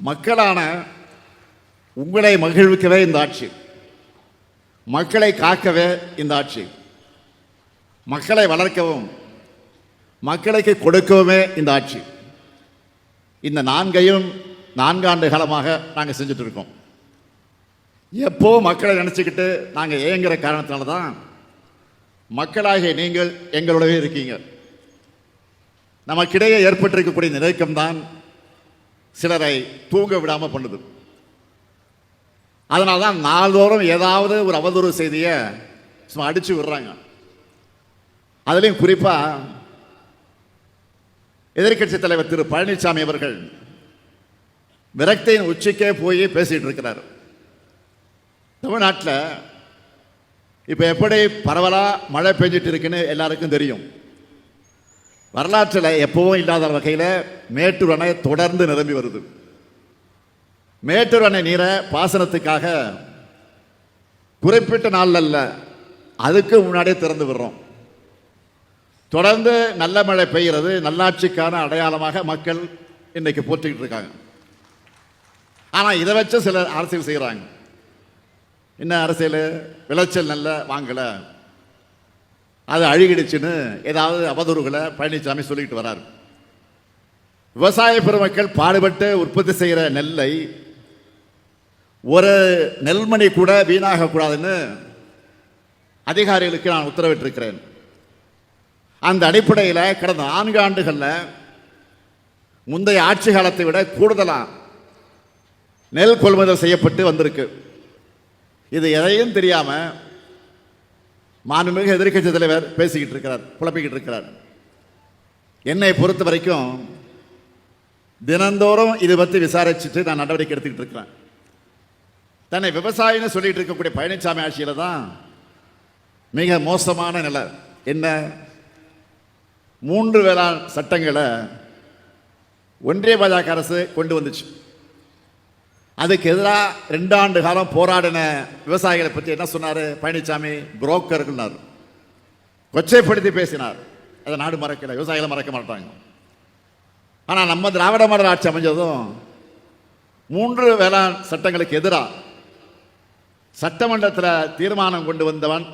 மக்களான உங்களை மகிழ்விக்கவே இந்த ஆட்சி. மக்களை காக்கவே இந்த ஆட்சி. மக்களை வளர்க்கவும் மக்களுக்கு கொடுக்கவுமே இந்த ஆட்சி. இந்த நான்கையும் நான்காண்டு காலமாக நாங்கள் செஞ்சுட்டு இருக்கோம் எப்போ மக்களை நினச்சிக்கிட்டு நாங்கள் ஏங்குற காரணத்தினால தான் மக்களாகிய நீங்கள் எங்களோடவே இருக்கீங்க. நமக்கிடையே ஏற்பட்டிருக்கக்கூடிய நிலைக்கம்தான் சிலரை தூங்க விடாமல் பண்ணுது. அதனால தான் நாள்தோறும் ஏதாவது ஒரு அவதூறு செய்தியை சும்மா அடிச்சு விடுறாங்க. அதுலேயும் குறிப்பாக எதிர்க்கட்சி தலைவர் திரு பழனிசாமி அவர்கள் விரக்தியின் உச்சிக்கே போய் பேசிகிட்டு இருக்கிறார். தமிழ்நாட்டில் இப்போ எப்படி பரவலாக மழை பெஞ்சிட்டு இருக்குன்னு எல்லாருக்கும் தெரியும். வரலாற்றில் எப்பவும் இல்லாத வகையில் மேட்டூர் அணை தொடர்ந்து நிரம்பி வருது. மேட்டூர் அணை நீரை பாசனத்துக்காக குறிப்பிட்ட நாள் அல்ல அதுக்கு முன்னாடியே திறந்து விடுறோம். தொடர்ந்து நல்ல மழை பெய்கிறது நல்லாட்சிக்கான அடையாளமாக மக்கள் இன்னைக்கு போற்றிக்கிட்டு இருக்காங்க. ஆனால் இதை வச்சு சில அரசியல் செய்கிறாங்க என்ன அரசியல்? விளைச்சல் நல்ல வாங்கலை. அது அழுகிடுச்சுன்னு ஏதாவது அவதூறுகளை பழனிசாமி சொல்லிக்கிட்டு வராரு. விவசாய பெருமக்கள் பாடுபட்டு உற்பத்தி செய்கிற நெல்லை ஒரு நெல்மணி கூட வீணாகக்கூடாதுன்னு அதிகாரிகளுக்கு நான் உத்தரவிட்டிருக்கிறேன். அந்த அடிப்படையில் கடந்த நான்கு ஆண்டுகளில் முந்தைய ஆட்சி காலத்தை விட கூடுதலாக நெல் கொள்முதல் செய்யப்பட்டு வந்திருக்கு. இது எதையும் தெரியாமல் மாண்புமிகு எதிர்கட்சி தலைவர் பேசிக்கிட்டு இருக்கிறார் குழப்பிக்கிட்டு இருக்கிறார் என்னை பொறுத்த வரைக்கும் தினந்தோறும் இது பற்றி விசாரிச்சுட்டு நான் நடவடிக்கை எடுத்துக்கிட்டு இருக்கிறேன் தன்னை விவசாயின்னு சொல்லிட்டு இருக்கக்கூடிய பழனிசாமி ஆட்சியில் தான் மிக மோசமான நிலை. என்ன? மூன்று வேளாண் சட்டங்களை ஒன்றிய பாஜக அரசு கொண்டு வந்துச்சு. அதுக்கு எதிராக ரெண்டு ஆண்டு காலம் போராடின விவசாயிகளை பற்றி என்ன சொன்னார்? பழனிசாமி புரோக்கர்னார் கொச்சைப்படுத்தி பேசினார். அதை நாடு மறக்கல விவசாயிகளை மறக்க மாட்டாங்க. ஆனால் நம்ம திராவிட மாடல் ஆட்சி அமைஞ்சதும் மூன்று வேளாண் சட்டங்களுக்கு எதிராக சட்டமன்றத்தில் தீர்மானம் கொண்டு வந்தவன்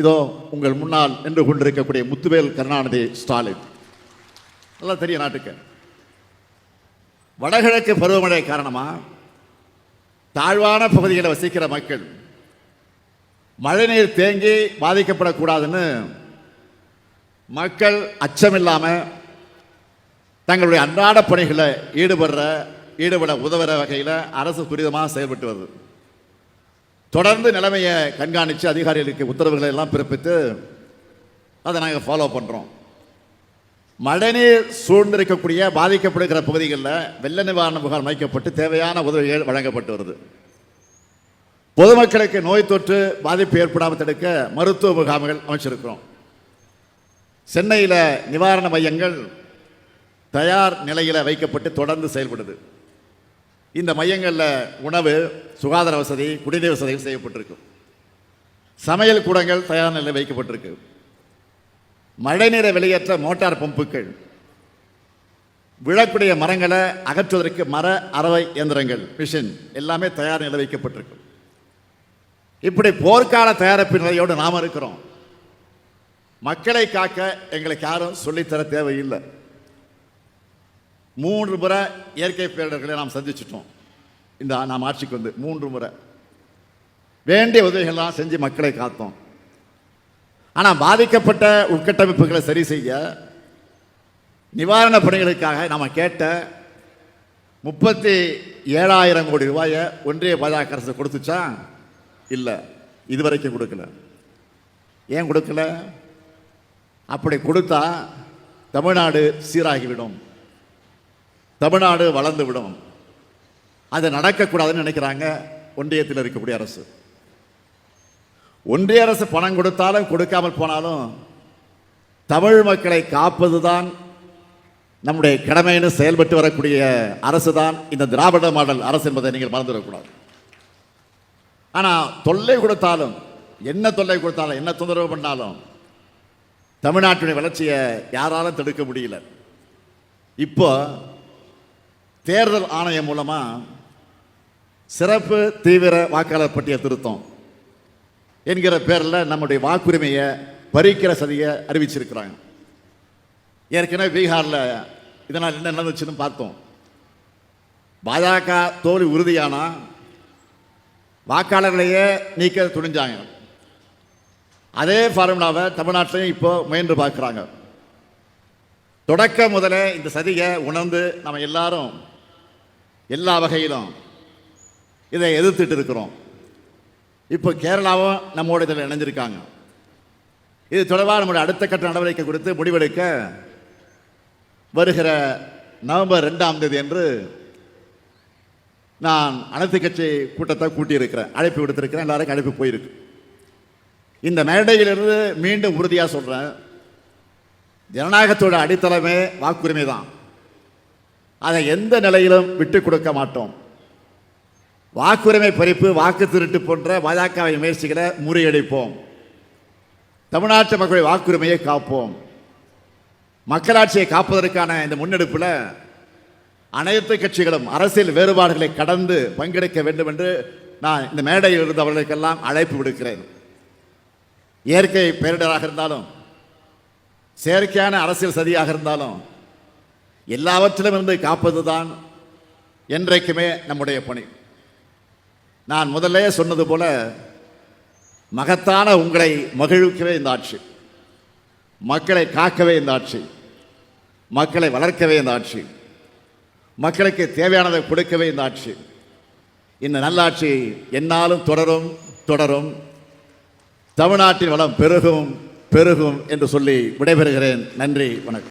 இதோ உங்கள் முன்னால் நின்று கொண்டிருக்கக்கூடிய முத்துவேல் கருணாநிதி ஸ்டாலின். நல்லா தெரியும் நாட்டுக்கு. வடகிழக்கு பருவமழை காரணமாக தாழ்வான பகுதிகளில் வசிக்கிற மக்கள் மழைநீர் தேங்கி பாதிக்கப்படக்கூடாதுன்னு மக்கள் அச்சமில்லாமல் தங்களுடைய அன்றாட பணிகளை ஈடுபடுற ஈடுபட உதவுற வகையில் அரசு துரிதமாக செயல்பட்டு வருது. தொடர்ந்து நிலைமையை கண்காணித்து அதிகாரிகளுக்கு உத்தரவுகளை எல்லாம் பிறப்பித்து அதை நாங்கள் ஃபாலோ பண்ணுறோம் மழைநீர் சூழ்ந்திருக்கக்கூடிய பாதிக்கப்படுகிற பகுதிகளில் வெள்ள நிவாரண முகாம் அமைக்கப்பட்டு தேவையான உதவிகள் வழங்கப்பட்டு வருது. பொதுமக்களுக்கு நோய் தொற்று பாதிப்பு ஏற்படாமல் தடுக்க மருத்துவ முகாம்கள் அமைச்சிருக்கிறோம். சென்னையில் நிவாரண மையங்கள் தயார் நிலையில் வைக்கப்பட்டு தொடர்ந்து செயல்படுது. இந்த மையங்களில் உணவு சுகாதார வசதி குடிநீர் வசதிகள் செய்யப்பட்டிருக்கு. சமையல் கூடங்கள் தயார் நிலையில் வைக்கப்பட்டிருக்கு. மழைநீரை வெளியேற்ற மோட்டார் பம்புகள். விழக்கூடிய மரங்களை அகற்றுவதற்கு மர அறவை இயந்திரங்கள் மிஷின் எல்லாமே தயார் நிலை வைக்கப்பட்டிருக்கு இப்படி போர்க்கால தயாரிப்பு நிலையோடு நாம் இருக்கிறோம். மக்களை காக்க எங்களுக்கு யாரும் சொல்லித்தர தேவையில்லை. மூன்று முறை இயற்கை பேரிடர்களை நாம் சந்திச்சிட்டோம். இந்த நாம் ஆட்சிக்கு வந்து மூன்று முறை. வேண்டிய உதவிகள்லாம் செஞ்சு மக்களை காத்தோம். ஆனால் பாதிக்கப்பட்ட உட்கட்டமைப்புகளை சரி செய்ய நிவாரணப் பணிகளுக்காக நாம் கேட்ட முப்பத்தி ஏழாயிரம் கோடி ரூபாயை ஒன்றிய பாஜக அரசு கொடுத்துச்சா? இல்லை. இதுவரைக்கும் கொடுக்கல. ஏன் கொடுக்கல? அப்படி கொடுத்தா தமிழ்நாடு சீராகிவிடும். தமிழ்நாடு வளர்ந்து விடும் அது நடக்கக்கூடாதுன்னு நினைக்கிறாங்க ஒன்றியத்தில் இருக்கக்கூடிய அரசு. ஒன்றிய அரசு பணம் கொடுத்தாலும் கொடுக்காமல் போனாலும் தமிழ் மக்களை காப்பது தான் நம்முடைய கடமைன்னு செயல்பட்டு வரக்கூடிய அரசு தான் இந்த திராவிட மாடல் அரசு என்பதை நீங்கள் மறந்துவிடக்கூடாது. ஆனால் தொல்லை கொடுத்தாலும் என்ன தொல்லை கொடுத்தாலும் என்ன தொந்தரவு பண்ணாலும் தமிழ்நாட்டுடைய வளர்ச்சியை யாராலும் தடுக்க முடியல. இப்போ தேர்தல் ஆணையம் மூலமாக சிறப்பு தீவிர வாக்காளர் பட்டியல் திருத்தம். என்கிற பேரில் நம்முடைய வாக்குரிமையை பறிக்கிற சதியை அறிவிச்சிருக்கிறாங்க. ஏற்கனவே பீகாரில் இதனால் என்ன நடந்துச்சுன்னு பார்த்தோம். பாஜக தோல்வி உறுதியானா? வாக்காளர்களையே நீக்க துணிஞ்சாங்க. அதே ஃபார்முலாவை தமிழ்நாட்டிலையும் இப்போ முயன்று பார்க்குறாங்க. தொடக்க முதல்ல இந்த சதியை உணர்ந்து நம்ம எல்லாரும் எல்லா வகையிலும் இதை எதிர்த்துட்டு இருக்கிறோம். இப்போ கேரளாவும் நம்மோட இதில் இணைஞ்சிருக்காங்க. இது தொடர்பாக நம்முடைய அடுத்த கட்ட நடவடிக்கை குறித்து முடிவெடுக்க வருகிற நவம்பர் ரெண்டாம் தேதி என்று நான் அனைத்து கட்சி கூட்டத்தை கூட்டியிருக்கிறேன். அழைப்பு விடுத்திருக்கிறேன். எல்லாருக்கும் அழைப்பு போயிருக்கு. இந்த மேடையிலிருந்து மீண்டும் உறுதியாக சொல்கிறேன் ஜனநாயகத்தோட அடித்தளமே வாக்குரிமை தான் அதை எந்த நிலையிலும் விட்டு கொடுக்க மாட்டோம். வாக்குரிமை பறிப்பு வாக்கு திருட்டு போன்ற பாஜகவை முயற்சிகளை முறியடிப்போம். தமிழ்நாட்டு மக்களுடைய வாக்குரிமையை காப்போம். மக்களாட்சியை காப்பதற்கான இந்த முன்னெடுப்பில் அனைத்து கட்சிகளும் அரசியல் வேறுபாடுகளை கடந்து பங்கெடுக்க வேண்டும் என்று நான் இந்த மேடையில் இருந்தவர்களுக்கெல்லாம் அழைப்பு விடுக்கிறேன். இயற்கை பேரிடராக இருந்தாலும் செயற்கையான அரசியல் சதியாக இருந்தாலும் எல்லாவற்றிலும் இருந்து காப்பது தான் என்றைக்குமே நம்முடைய பணி. நான் முதல்ல சொன்னது போல மகத்தான உங்களை மகிழ்விக்கவே இந்த ஆட்சி. மக்களை காக்கவே இந்த ஆட்சி. மக்களை வளர்க்கவே இந்த ஆட்சி. மக்களுக்கு தேவையானதை கொடுக்கவே இந்த ஆட்சி. இந்த நல்லாட்சி என்னாலும் தொடரும் தொடரும். தமிழ்நாட்டின் வளம் பெருகும் பெருகும் என்று சொல்லி விடைபெறுகிறேன். நன்றி வணக்கம்.